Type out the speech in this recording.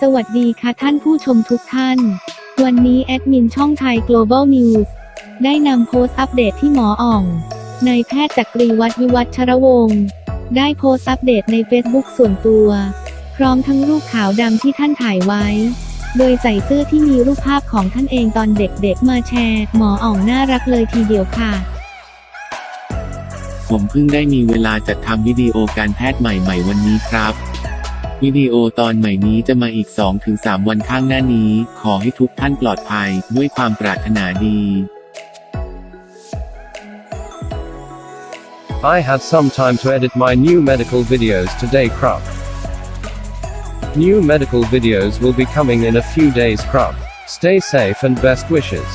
สวัสดีค่ะท่านผู้ชมทุกท่าน วันนี้แอดมินช่องไทย Global News ได้นำโพสต์อัปเดตที่หมออ่องนายแพทย์จักรีวัฒวิวัชรวงศ์ได้โพสต์อัปเดตใน Facebook ส่วนตัว พร้อมทั้งรูปขาวดำที่ท่านถ่ายไว้ โดยใส่เสื้อที่มีรูปภาพของท่านเองตอนเด็กๆมาแชร์ หมออ่องน่ารักเลยทีเดียวค่ะ ผมเพิ่งได้มีเวลาจัดทำวิดีโอการแพทย์ใหม่ๆ วันนี้ครับ วิดีโอตอนใหม่นี้จะมาอีก 2-3 วันข้างหน้านี้ ขอให้ทุกท่านปลอดภัยด้วยความปรารถนาดี I had some time to edit my new medical videos today Kruk. New medical videos will be coming in a few days Kruk. Stay safe and best wishes.